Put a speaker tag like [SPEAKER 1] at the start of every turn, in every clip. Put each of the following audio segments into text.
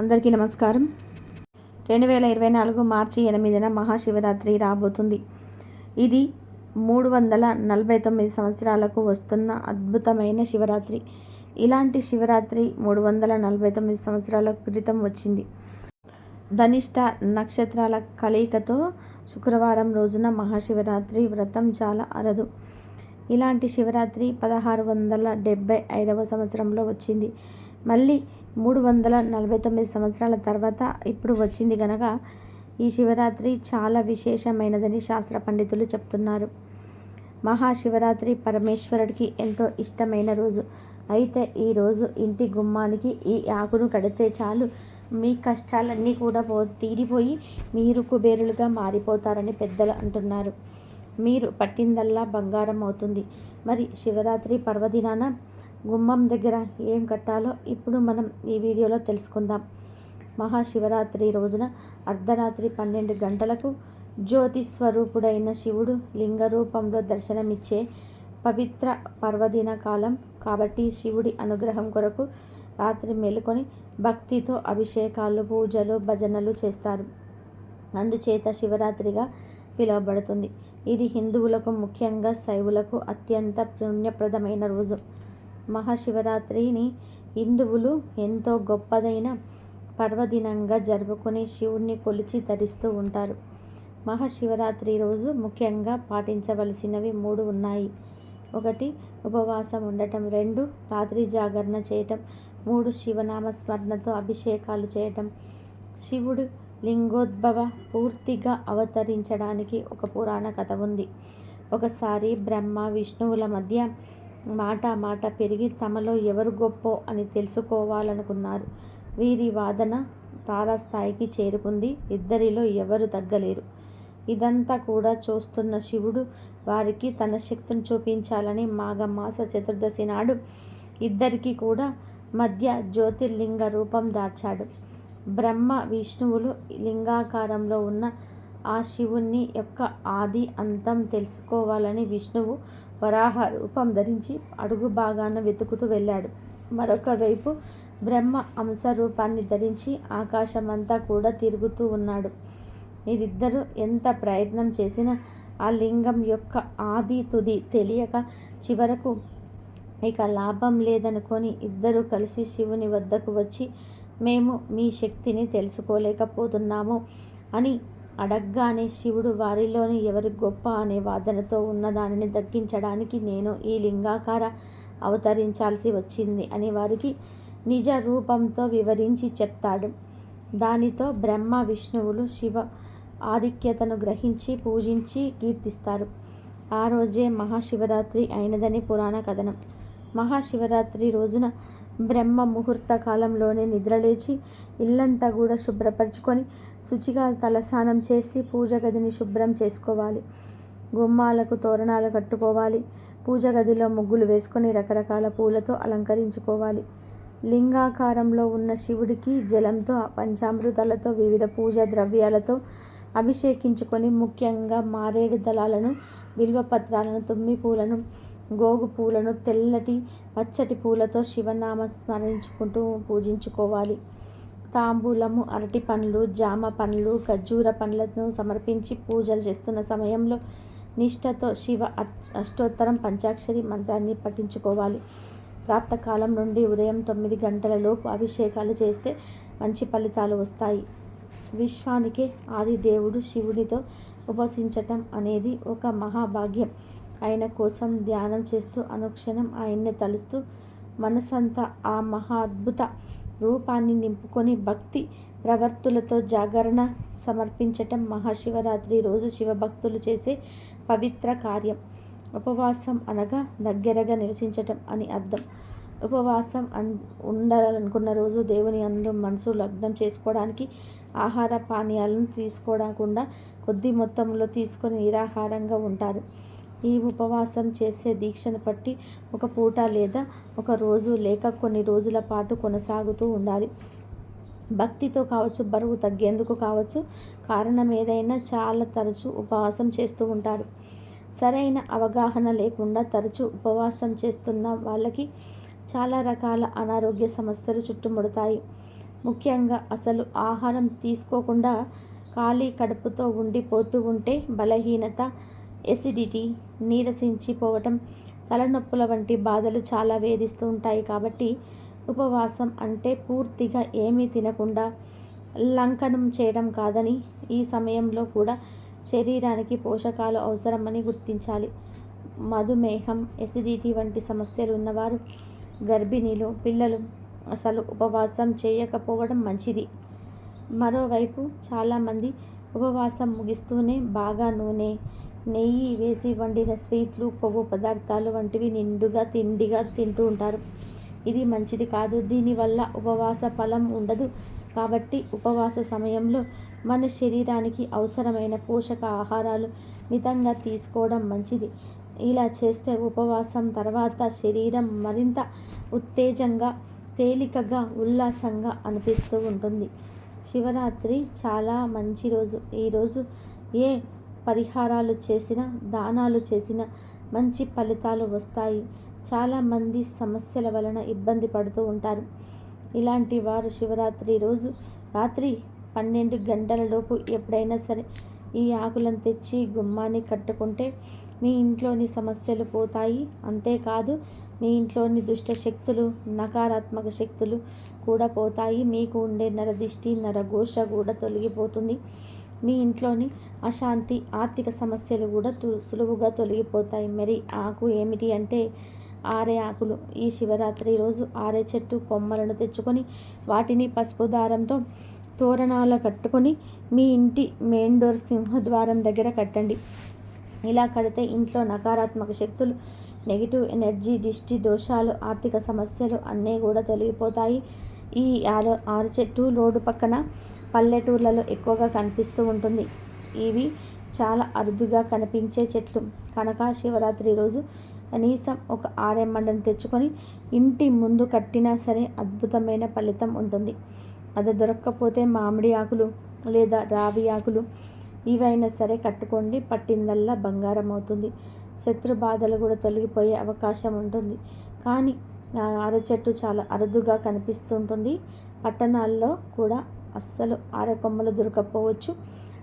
[SPEAKER 1] అందరికీ నమస్కారం. రెండు వేల ఇరవై నాలుగు మార్చి ఎనిమిదిన మహాశివరాత్రి రాబోతుంది. ఇది మూడు వందల నలభై తొమ్మిది సంవత్సరాలకు వస్తున్న అద్భుతమైన శివరాత్రి. ఇలాంటి శివరాత్రి మూడు వందల నలభై తొమ్మిది సంవత్సరాల క్రితం వచ్చింది. ధనిష్ట నక్షత్రాల కలయికతో శుక్రవారం రోజున మహాశివరాత్రి వ్రతం చాలా అరదు. ఇలాంటి శివరాత్రి పదహారు వందల డెబ్భై ఐదవ సంవత్సరంలో వచ్చింది. మళ్ళీ మూడు వందల నలభై తొమ్మిది సంవత్సరాల తర్వాత ఇప్పుడు వచ్చింది గనక ఈ శివరాత్రి చాలా విశేషమైనదని శాస్త్ర పండితులు చెప్తున్నారు. మహాశివరాత్రి పరమేశ్వరుడికి ఎంతో ఇష్టమైన రోజు. అయితే ఈరోజు ఇంటి గుమ్మానికి ఈ ఆకును కడితే చాలు. మీ కష్టాలన్నీ కూడా పో తీరిపోయి మీరు కుబేరులుగా మారిపోతారని పెద్దలు అంటున్నారు. మీరు పట్టిందల్లా బంగారం అవుతుంది. మరి శివరాత్రి పర్వదినాన గుమ్మం దగ్గర ఏం కట్టాలో ఇప్పుడు మనం ఈ వీడియోలో తెలుసుకుందాం. మహాశివరాత్రి రోజున అర్ధరాత్రి పన్నెండు గంటలకు జ్యోతి స్వరూపుడైన శివుడు లింగ రూపంలో దర్శనమిచ్చే పవిత్ర పర్వదిన కాలం. కాబట్టి శివుడి అనుగ్రహం కొరకు రాత్రి మేలుకొని భక్తితో అభిషేకాలు పూజలు భజనలు చేస్తారు. అందుచేత శివరాత్రిగా పిలువబడుతుంది. ఇది హిందువులకు ముఖ్యంగా శైవులకు అత్యంత పుణ్యప్రదమైన రోజు. మహాశివరాత్రిని హిందువులు ఎంతో గొప్పదైన పర్వదినంగా జరుపుకుని శివుణ్ణి కొలిచి ధరిస్తూ ఉంటారు. మహాశివరాత్రి రోజు ముఖ్యంగా పాటించవలసినవి మూడు ఉన్నాయి. ఒకటి ఉపవాసం ఉండటం. రెండు రాత్రి జాగరణ చేయటం. మూడు శివనామ స్మరణతో అభిషేకాలు చేయటం. శివుడు లింగోద్భవ పూర్తిగా అవతరించడానికి ఒక పురాణ కథ ఉంది. ఒకసారి బ్రహ్మ విష్ణువుల మధ్య మాట మాట పెరిగి తమలో ఎవరు గొప్పో అని తెలుసుకోవాలనుకున్నారు. వీరి వాదన తారాస్థాయికి చేరుకుంది. ఇద్దరిలో ఎవరు తగ్గలేరు. ఇదంతా కూడా చూస్తున్న శివుడు వారికి తన శక్తిని చూపించాలని మాఘమాస చతుర్దశి నాడు ఇద్దరికి కూడా మధ్య జ్యోతిర్లింగ రూపం దాచాడు. బ్రహ్మ విష్ణువులు లింగాకారంలో ఉన్న ఆ శివుని యొక్క ఆది అంతం తెలుసుకోవాలని విష్ణువు వరాహ రూపం ధరించి అడుగు భాగాన వెతుకుతూ వెళ్ళాడు. మరొక వైపు బ్రహ్మ అంశ రూపాన్ని ధరించి ఆకాశమంతా కూడా తిరుగుతూ ఉన్నాడు. వీరిద్దరూ ఎంత ప్రయత్నం చేసినా ఆ లింగం యొక్క ఆది తుది తెలియక చివరకు ఇక లాభం లేదనుకొని ఇద్దరూ కలిసి శివుని వద్దకు వచ్చి మేము మీ శక్తిని తెలుసుకోలేకపోతున్నాము అని అడగ్గానే శివుడు వారిలోని ఎవరి గొప్ప అనే వాదనతో ఉన్న దానిని దక్కించడానికి నేను ఈ లింగాకార అవతరించాల్సి వచ్చింది అని వారికి నిజ రూపంతో వివరించి చెప్తాడు. దానితో బ్రహ్మ విష్ణువులు శివ ఆధిక్యతను గ్రహించి పూజించి కీర్తిస్తారు. ఆ రోజే మహాశివరాత్రి అయినదని పురాణ కథనం. మహాశివరాత్రి రోజున బ్రహ్మ ముహూర్త కాలంలోనే నిద్రలేచి ఇల్లంతా కూడా శుభ్రపరచుకొని శుచిగా తలస్నానం చేసి పూజ గదిని శుభ్రం చేసుకోవాలి. గుమ్మాలకు తోరణాలు కట్టుకోవాలి. పూజ గదిలో ముగ్గులు వేసుకొని రకరకాల పూలతో అలంకరించుకోవాలి. లింగాకారంలో ఉన్న శివుడికి జలంతో పంచామృతాలతో వివిధ పూజా ద్రవ్యాలతో అభిషేకించుకొని ముఖ్యంగా మారేడు దళాలను బిల్వపత్రాలను తుమ్మి పూలను గోగు పూలను తెల్లటి పచ్చటి పూలతో శివనామ స్మరించుకుంటూ పూజించుకోవాలి. తాంబూలము అరటి పండ్లు జామ పండ్లు ఖర్జూర పండ్లను సమర్పించి పూజలు చేస్తున్న సమయంలో నిష్ఠతో శివ అష్టోత్తరం పంచాక్షరి మంత్రాన్ని పఠించుకోవాలి. ప్రాప్తకాలం నుండి ఉదయం తొమ్మిది గంటలలోపు అభిషేకాలు చేస్తే మంచి ఫలితాలు వస్తాయి. విశ్వానికి ఆది దేవుడు శివుడితో ఉపసించటం అనేది ఒక మహాభాగ్యం. ఆయన కోసం ధ్యానం చేస్తూ అనుక్షణం ఆయన్ని తలుస్తూ మనసంతా ఆ మహా అద్భుత రూపాన్ని నింపుకొని భక్తి ప్రవర్తులతో జాగరణ సమర్పించటం మహాశివరాత్రి రోజు శివభక్తులు చేసే పవిత్ర కార్యం. ఉపవాసం అనగా దగ్గరగా నివసించటం అని అర్థం. ఉపవాసం అన్ ఉండాలనుకున్న రోజు దేవుని అందు మనసు లగ్నం చేసుకోవడానికి ఆహార పానీయాలను తీసుకోకుండా కొద్ది మొత్తంలో తీసుకొని నిరాహారంగా ఉంటారు. ఈ ఉపవాసం చేసే దీక్షను బట్టి ఒక పూట లేదా ఒక రోజు లేక కొన్ని రోజుల పాటు కొనసాగుతూ ఉండాలి. భక్తితో కావచ్చు బరువు తగ్గేందుకు కావచ్చు కారణం ఏదైనా చాలా తరచూ ఉపవాసం చేస్తూ ఉంటారు. సరైన అవగాహన లేకుండా తరచూ ఉపవాసం చేస్తున్న వాళ్ళకి చాలా రకాల అనారోగ్య సమస్యలు చుట్టుముడతాయి. ముఖ్యంగా అసలు ఆహారం తీసుకోకుండా ఖాళీ కడుపుతో ఉండిపోతూ ఉంటే బలహీనత ఎసిడిటీ నీరసించిపోవటం తలనొప్పుల వంటి బాధలు చాలా వేధిస్తూ ఉంటాయి కాబట్టి ఉపవాసం అంటే పూర్తిగా ఏమీ తినకుండా లంకనం చేయడం కాదని ఈ సమయంలో కూడా శరీరానికి పోషకాలు అవసరమని గుర్తించాలి. మధుమేహం ఎసిడిటీ వంటి సమస్యలు ఉన్నవారు గర్భిణీలు పిల్లలు అసలు ఉపవాసం చేయకపోవడం మంచిది. మరోవైపు చాలామంది ఉపవాసం ముగిస్తూనే బాగా నూనె నెయ్యి వేసి వండిన స్వీట్లు కొవ్వు పదార్థాలు వంటివి నిండుగా తిండిగా తింటూ ఉంటారు. ఇది మంచిది కాదు. దీనివల్ల ఉపవాస ఫలం ఉండదు. కాబట్టి ఉపవాస సమయంలో మన శరీరానికి అవసరమైన పోషక ఆహారాలు మితంగా తీసుకోవడం మంచిది. ఇలా చేస్తే ఉపవాసం తర్వాత శరీరం మరింత ఉత్తేజంగా తేలికగా ఉల్లాసంగా అనిపిస్తూ ఉంటుంది. శివరాత్రి చాలా మంచి రోజు. ఈరోజు ఏ పరిహారాలు చేసిన దానాలు చేసిన మంచి ఫలితాలు వస్తాయి. చాలామంది సమస్యల వలన ఇబ్బంది పడుతూ ఉంటారు. ఇలాంటి వారు శివరాత్రి రోజు రాత్రి పన్నెండు గంటలలోపు ఎప్పుడైనా సరే ఈ ఆకులను తెచ్చి గుమ్మాన్ని కట్టుకుంటే మీ ఇంట్లోని సమస్యలు పోతాయి. అంతేకాదు మీ ఇంట్లోని దుష్ట శక్తులు నకారాత్మక శక్తులు కూడా పోతాయి. మీకు ఉండే నరదిష్టి నరఘోష కూడా తొలగిపోతుంది. మీ ఇంట్లోని అశాంతి ఆర్థిక సమస్యలు కూడా సులువుగా తొలగిపోతాయి. మరి ఆకు ఏమిటి అంటే ఆరే ఆకులు. ఈ శివరాత్రి రోజు ఆరే చెట్టు కొమ్మలను తెచ్చుకొని వాటిని పసుపు దారంతో తోరణాల కట్టుకొని మీ ఇంటి మెయిన్ డోర్ సింహద్వారం దగ్గర కట్టండి. ఇలా కడితే ఇంట్లో నకారాత్మక శక్తులు నెగిటివ్ ఎనర్జీ దిష్టి దోషాలు ఆర్థిక సమస్యలు అన్నీ కూడా తొలగిపోతాయి. ఈ ఆరు ఆరు చెట్టు రోడ్డు పక్కన పల్లెటూర్లలో ఎక్కువగా కనిపిస్తూ ఉంటుంది. ఇవి చాలా అరుదుగా కనిపించే చెట్లు. కనుక శివరాత్రి రోజు కనీసం ఒక ఆరెమ్మండని తెచ్చుకొని ఇంటి ముందు కట్టినా సరే అద్భుతమైన ఫలితం ఉంటుంది. అది దొరక్కపోతే మామిడి ఆకులు లేదా రావి ఆకులు ఇవైనా సరే కట్టుకోండి పట్టిందల్లా బంగారం అవుతుంది. శత్రు బాధలు కూడా తొలగిపోయే అవకాశం ఉంటుంది. కానీ చెట్టు చాలా అరుదుగా కనిపిస్తుంటుంది పట్టణాల్లో కూడా అస్సలు ఆరకొమ్మలు దొరకపోవచ్చు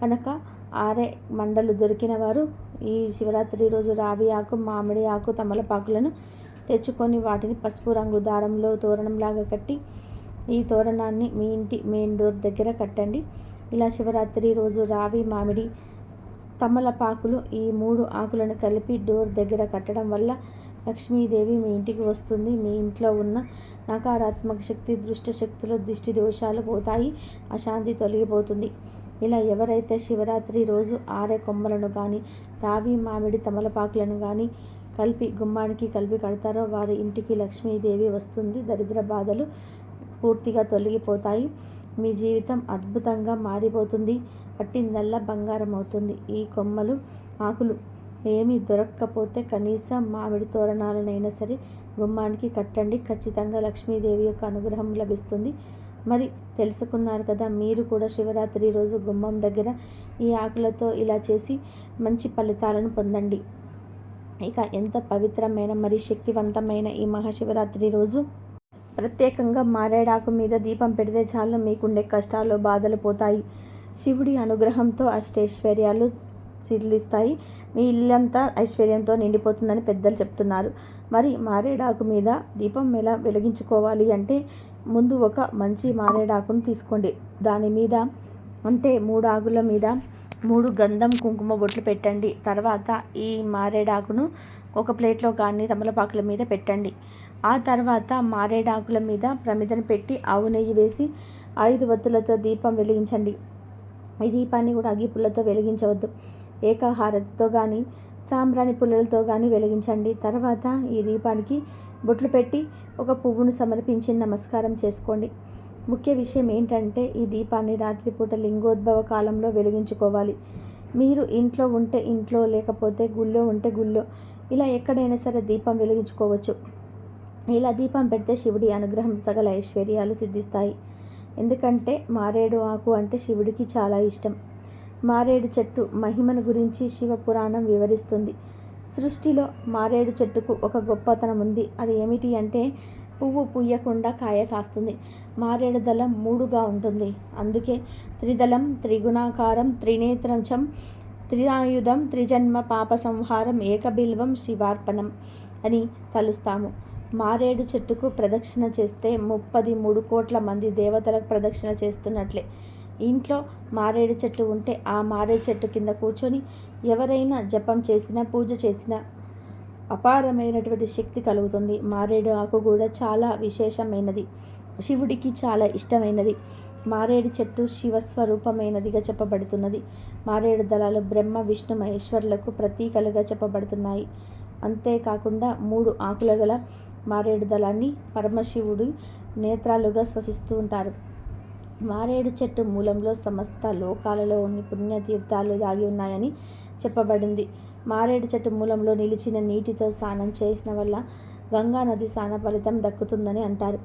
[SPEAKER 1] కనుక ఆరే మండలు దొరికిన వారు ఈ శివరాత్రి రోజు రావి ఆకు మామిడి ఆకు తమలపాకులను తెచ్చుకొని వాటిని పసుపు రంగు దారంలో తోరణంలాగా కట్టి ఈ తోరణాన్ని మీ ఇంటి మెయిన్ డోర్ దగ్గర కట్టండి. ఇలా శివరాత్రి రోజు రావి మామిడి తమలపాకులు ఈ మూడు ఆకులను కలిపి డోర్ దగ్గర కట్టడం వల్ల లక్ష్మీదేవి మీ ఇంటికి వస్తుంది. మీ ఇంట్లో ఉన్న నకారాత్మక శక్తి దృష్ట శక్తులు దిష్టి దోషాలు పోతాయి. అశాంతి తొలగిపోతుంది. ఇలా ఎవరైతే శివరాత్రి రోజు ఆరే కొమ్మలను కానీ రావి మామిడి తమలపాకులను కానీ కలిపి గుమ్మానికి కలిపి కడతారో వారి ఇంటికి లక్ష్మీదేవి వస్తుంది. దరిద్ర బాధలు పూర్తిగా తొలగిపోతాయి. మీ జీవితం అద్భుతంగా మారిపోతుంది. పట్టిందల్లా బంగారం అవుతుంది ఈ కొమ్మలు ఆకులు ఏమీ దొరక్కపోతే కనీసం మామిడి తోరణాలనైనా సరే గుమ్మానికి కట్టండి. ఖచ్చితంగా లక్ష్మీదేవి యొక్క అనుగ్రహం లభిస్తుంది. మరి తెలుసుకున్నారు కదా మీరు కూడా శివరాత్రి రోజు గుమ్మం దగ్గర ఈ ఆకులతో ఇలా చేసి మంచి ఫలితాలను పొందండి. ఇక ఎంత పవిత్రమైన మరి శక్తివంతమైన ఈ మహాశివరాత్రి రోజు! ప్రత్యేకంగా మారేడాకు మీద దీపం పెడితే చాలు మీకుండే కష్టాలు బాధలు పోతాయి. శివుడి అనుగ్రహంతో అష్టైశ్వర్యాలు చిర్లిస్తాయి. మీ ఇల్లంతా ఐశ్వర్యంతో నిండిపోతుందని పెద్దలు చెప్తున్నారు. మరి మారేడాకు మీద దీపం ఎలా వెలిగించుకోవాలి అంటే ముందు ఒక మంచి మారేడాకును తీసుకోండి. దాని మీద అంటే మూడు ఆకుల మీద మూడు గంధం కుంకుమ బొట్లు పెట్టండి. తర్వాత ఈ మారేడాకును ఒక ప్లేట్లో కానీ తమలపాకుల మీద పెట్టండి. ఆ తర్వాత మారేడాకుల మీద ప్రమిదను పెట్టి ఆవు నెయ్యి వేసి ఐదు వత్తులతో దీపం వెలిగించండి. ఈ దీపాన్ని కూడా అగ్గిపుల్లతో వెలిగించవద్దు. ఏకాహారతతో కానీ సాంబ్రాణి పుల్లలతో కానీ వెలిగించండి. తర్వాత ఈ దీపానికి బొట్లు పెట్టి ఒక పువ్వును సమర్పించి నమస్కారం చేసుకోండి. ముఖ్య విషయం ఏంటంటే ఈ దీపాన్ని రాత్రిపూట లింగోద్భవ కాలంలో వెలిగించుకోవాలి. మీరు ఇంట్లో ఉంటే ఇంట్లో లేకపోతే గుళ్ళో ఉంటే గుళ్ళో ఇలా ఎక్కడైనా సరే దీపం వెలిగించుకోవచ్చు. ఇలా దీపం పెడితే శివుడి అనుగ్రహం సగల ఐశ్వర్యాలు సిద్ధిస్తాయి. ఎందుకంటే మారేడు ఆకు అంటే శివుడికి చాలా ఇష్టం. మారేడు చెట్టు మహిమను గురించి శివపురాణం వివరిస్తుంది. సృష్టిలో మారేడు చెట్టుకు ఒక గొప్పతనం ఉంది అది ఏమిటి అంటే పువ్వు పుయ్యకుండా కాయ కాస్తుంది. మారేడు దళం మూడుగా ఉంటుంది. అందుకే త్రిదళం త్రిగుణాకారం త్రినేత్రంశం త్రినాయుధం త్రిజన్మ పాప సంహారం ఏకబిల్వం శివార్పణం అని తలుస్తాము. మారేడు చెట్టుకు ప్రదక్షిణ చేస్తే ముప్పది మూడు కోట్ల మంది దేవతలకు ప్రదక్షిణ చేస్తున్నట్లే. ఇంట్లో మారేడు చెట్టు ఉంటే ఆ మారేడు చెట్టు కింద కూర్చొని ఎవరైనా జపం చేసినా పూజ చేసినా అపారమైనటువంటి శక్తి కలుగుతుంది. మారేడు ఆకు కూడా చాలా విశేషమైనది. శివుడికి చాలా ఇష్టమైనది. మారేడు చెట్టు శివస్వరూపమైనదిగా చెప్పబడుతున్నది. మారేడు దళాలు బ్రహ్మ విష్ణు మహేశ్వరులకు ప్రతీకలుగా చెప్పబడుతున్నాయి. అంతేకాకుండా మూడు ఆకుల గల మారేడు దళాన్ని పరమశివుడి నేత్రాలుగా శ్వసిస్తూ ఉంటారు. మారేడు చెట్టు మూలంలో సమస్త లోకాలలో ఉన్ని పుణ్యతీర్థాలు దాగి ఉన్నాయని చెప్పబడింది. మారేడు చెట్టు మూలంలో నిలిచిన నీటితో స్నానం చేసిన వల్ల గంగా నది స్నాన ఫలితం దక్కుతుందని అంటారు.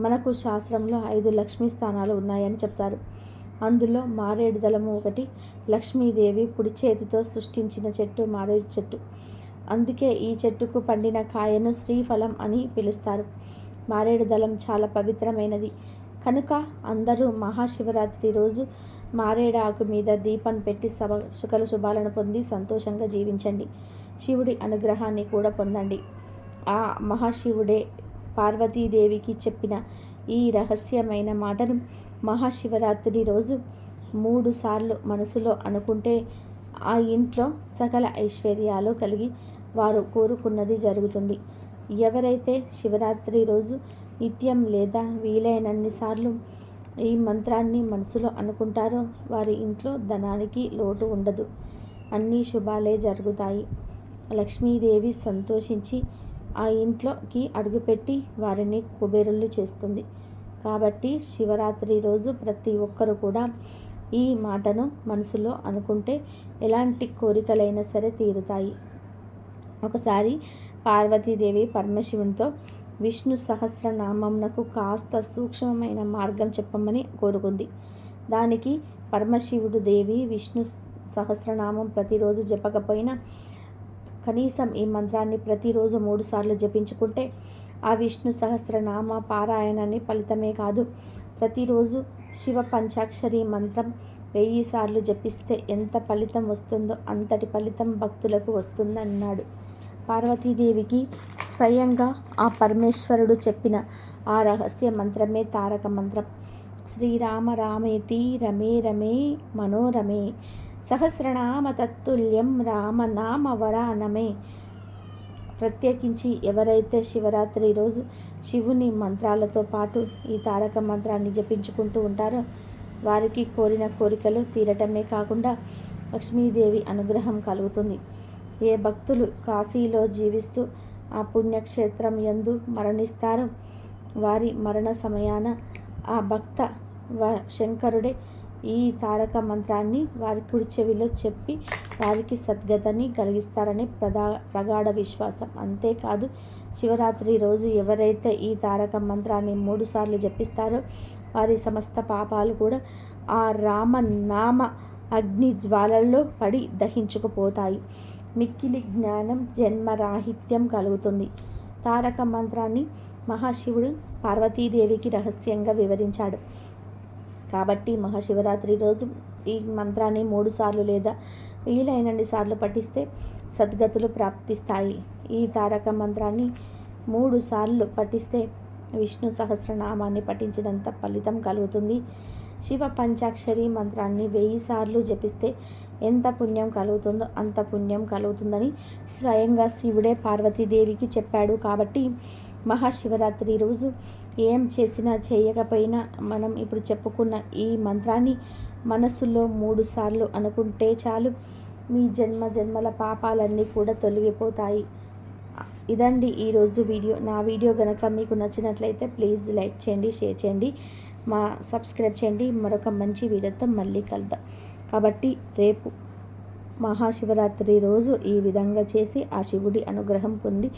[SPEAKER 1] మనకు శాస్త్రంలో ఐదు లక్ష్మీ స్థానాలు ఉన్నాయని చెప్తారు. అందులో మారేడు దళము ఒకటి లక్ష్మీదేవి పుడి చేతితో సృష్టించిన చెట్టు మారేడు చెట్టు. అందుకే ఈ చెట్టుకు పండిన కాయను శ్రీఫలం అని పిలుస్తారు. మారేడు దళం చాలా పవిత్రమైనది. కనుక అందరూ మహాశివరాత్రి రోజు మారేడాకు మీద దీపం పెట్టి సభ సుఖల శుభాలను పొంది సంతోషంగా జీవించండి. శివుడి అనుగ్రహాన్ని కూడా పొందండి. ఆ మహాశివుడే పార్వతీదేవికి చెప్పిన ఈ రహస్యమైన మాటను మహాశివరాత్రి రోజు మూడు సార్లు మనసులో అనుకుంటే ఆ ఇంట్లో సకల ఐశ్వర్యాలు కలిగి వారు కోరుకున్నది జరుగుతుంది. ఎవరైతే శివరాత్రి రోజు నిత్యం లేదా వీలైనన్ని సార్లు ఈ మంత్రాన్ని మనసులో అనుకుంటారో వారి ఇంట్లో ధనానికి లోటు ఉండదు. అన్నీ శుభాలే జరుగుతాయి. లక్ష్మీదేవి సంతోషించి ఆ ఇంట్లోకి అడుగుపెట్టి వారిని కుబేరులు చేస్తుంది. కాబట్టి శివరాత్రి రోజు ప్రతి ఒక్కరు కూడా ఈ మాటను మనసులో అనుకుంటే ఎలాంటి కోరికలైనా సరే తీరుతాయి. ఒకసారి పార్వతీదేవి పరమశివునితో విష్ణు సహస్రనామంనకు కాస్త సూక్ష్మమైన మార్గం చెప్పమని కోరుకుంది. దానికి పరమశివుడు దేవి విష్ణు సహస్రనామం ప్రతిరోజు జపకపోయినా కనీసం ఈ మంత్రాన్ని ప్రతిరోజు మూడుసార్లు జపించుకుంటే ఆ విష్ణు సహస్రనామ పారాయణాన్ని ఫలితమే కాదు. ప్రతిరోజు శివ పంచాక్షరి మంత్రం వెయ్యి సార్లు జపిస్తే ఎంత ఫలితం వస్తుందో అంతటి ఫలితం భక్తులకు వస్తుందన్నాడు. పార్వతీదేవికి స్వయంగా ఆ పరమేశ్వరుడు చెప్పిన ఆ రహస్య మంత్రమే తారక మంత్రం. శ్రీరామ రామేతి రమే రమే మనోరమే సహస్రనామ తత్తుల్యం రామనామ వరానమే. ప్రత్యేకించి ఎవరైతే శివరాత్రి రోజు శివుని మంత్రాలతో పాటు ఈ తారక మంత్రాన్ని జపించుకుంటూ ఉంటారో వారికి కోరిన కోరికలు తీరటమే కాకుండా లక్ష్మీదేవి అనుగ్రహం కలుగుతుంది. ఏ భక్తులు కాశీలో జీవిస్తూ ఆ పుణ్యక్షేత్రం ఎందు మరణిస్తారో వారి మరణ సమయాన ఆ భక్త శంకరుడే ఈ తారక మంత్రాన్ని వారి కుడి చెవిలో చెప్పి వారికి సద్గతని కలిగిస్తారని ప్రదా ప్రగాఢ విశ్వాసం. అంతేకాదు శివరాత్రి రోజు ఎవరైతే ఈ తారక మంత్రాన్ని మూడుసార్లు జపిస్తారో వారి సమస్త పాపాలు కూడా ఆ రామనామ అగ్ని జ్వాలల్లో పడి దహించుకుపోతాయి. మిక్కిలి జ్ఞానం జన్మరాహిత్యం కలుగుతుంది. తారక మంత్రాన్ని మహాశివుడు పార్వతీదేవికి రహస్యంగా వివరించాడు. కాబట్టి మహాశివరాత్రి రోజు ఈ మంత్రాన్ని మూడుసార్లు లేదా వీలైనన్ని సార్లు పఠిస్తే సద్గతులు ప్రాప్తిస్తాయి. ఈ తారక మంత్రాన్ని మూడు సార్లు పఠిస్తే విష్ణు సహస్రనామాన్ని పఠించినంత ఫలితం కలుగుతుంది. శివ పంచాక్షరి మంత్రాన్ని వెయ్యి సార్లు జపిస్తే ఎంత పుణ్యం కలుగుతుందో అంత పుణ్యం కలుగుతుందని స్వయంగా శివుడే పార్వతీదేవికి చెప్పాడు. కాబట్టి మహాశివరాత్రి రోజు ఏం చేసినా చేయకపోయినా మనం ఇప్పుడు చెప్పుకున్న ఈ మంత్రాన్ని మనస్సులో మూడు సార్లు అనుకుంటే చాలు. మీ జన్మ జన్మల పాపాలన్నీ కూడా తొలగిపోతాయి. ఇదండి ఈరోజు వీడియో. నా వీడియో కనుక మీకు నచ్చినట్లయితే ప్లీజ్ లైక్ చేయండి షేర్ చేయండి మా సబ్స్క్రైబ్ చేయండి. మరొక మంచి వీడియోతో మళ్ళీ కలుద్దాం. కాబట్టి రేపు మహాశివరాత్రి రోజు ఈ విధంగా చేసి ఆ శివుడి అనుగ్రహం పొంది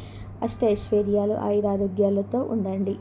[SPEAKER 1] అష్టైశ్వర్యాలు ఆయురారోగ్యాలతో ఉండండి.